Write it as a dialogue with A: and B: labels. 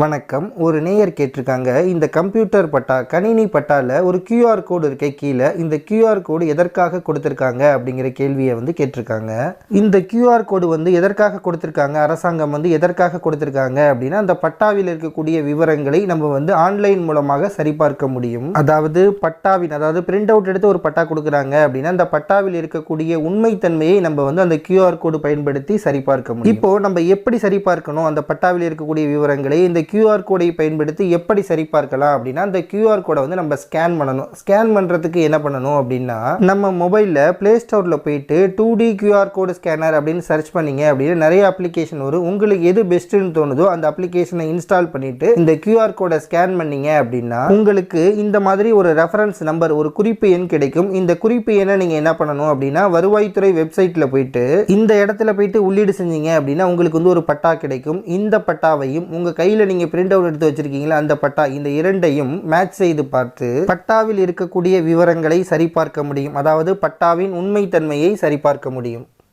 A: வணக்கம். ஒரு நேயர் கேட்டிருக்காங்க. இந்த கம்ப்யூட்டர் பட்டா கணினி பட்டாவில் ஒரு கியூஆர் கோடு இருக்கே கீழே. இந்த கியூஆர் கோடு எதற்காக கொடுத்துருக்காங்க அப்படிங்கிற கேள்வியை வந்து கேட்டிருக்காங்க. இந்த கியூஆர் கோடு வந்து எதற்காக கொடுத்துருக்காங்க? அரசாங்கம் வந்து எதற்காக கொடுத்துருக்காங்க அப்படின்னா அந்த பட்டாவில் இருக்கக்கூடிய விவரங்களை நம்ம வந்து ஆன்லைன் மூலமாக சரிபார்க்க முடியும். அதாவது பட்டாவின் அதாவது பிரிண்ட் அவுட் எடுத்து ஒரு பட்டா கொடுக்குறாங்க அப்படின்னா அந்த பட்டாவில் இருக்கக்கூடிய உண்மைத்தன்மையை நம்ம வந்து அந்த கியூஆர் கோடு பயன்படுத்தி சரிபார்க்க முடியும். இப்போ நம்ம எப்படி சரிபார்க்கணும்? அந்த பட்டாவில் இருக்கக்கூடிய விவரங்களை இந்த கியூஆர் கோடை பயன்படுத்தி எப்படி சரிபார்க்கலாம் அப்படின்னா அந்த கியூஆர் கோடை வந்து நம்ம ஸ்கேன் பண்ணணும். ஸ்கேன் பண்ணுறதுக்கு என்ன பண்ணணும் அப்படின்னா நம்ம மொபைலில் ப்ளே ஸ்டோரில் போயிட்டு two D QR code scanner அப்படின்னு சர்ச் பண்ணீங்க அப்படின்னு நிறைய அப்ளிகேஷன் வரும். உங்களுக்கு எது பெஸ்ட்டுன்னு தோணுதோ அந்த அப்ளிகேஷனை இன்ஸ்டால் பண்ணிட்டு இந்த கியூஆர் கோடை ஸ்கேன் பண்ணீங்க அப்படின்னா உங்களுக்கு இந்த மாதிரி ஒரு ரெஃபரன்ஸ் நம்பர் ஒரு குறிப்பு எண் கிடைக்கும். இந்த குறிப்பு எண்ணை நீங்கள் என்ன பண்ணணும் அப்படின்னா வருவாய்த்துறை வெப்சைட்டில் போயிட்டு இந்த இடத்துல போயிட்டு உள்ளீடு செஞ்சீங்க அப்படின்னா உங்களுக்கு வந்து ஒரு பட்டா கிடைக்கும். இந்த பட்டாவையும் உங்கள் கையில் நீங்கள் நீங்கள் பிரிண்ட் அவுட் எடுத்து வச்சிருக்கீங்களா? அந்த பட்டா இந்த இரண்டையும் மேட்ச் செய்து பார்த்து பட்டாவில் இருக்கக்கூடிய விவரங்களை சரிபார்க்க முடியும். அதாவது பட்டாவின் உண்மைத்தன்மையை சரிபார்க்க முடியும்.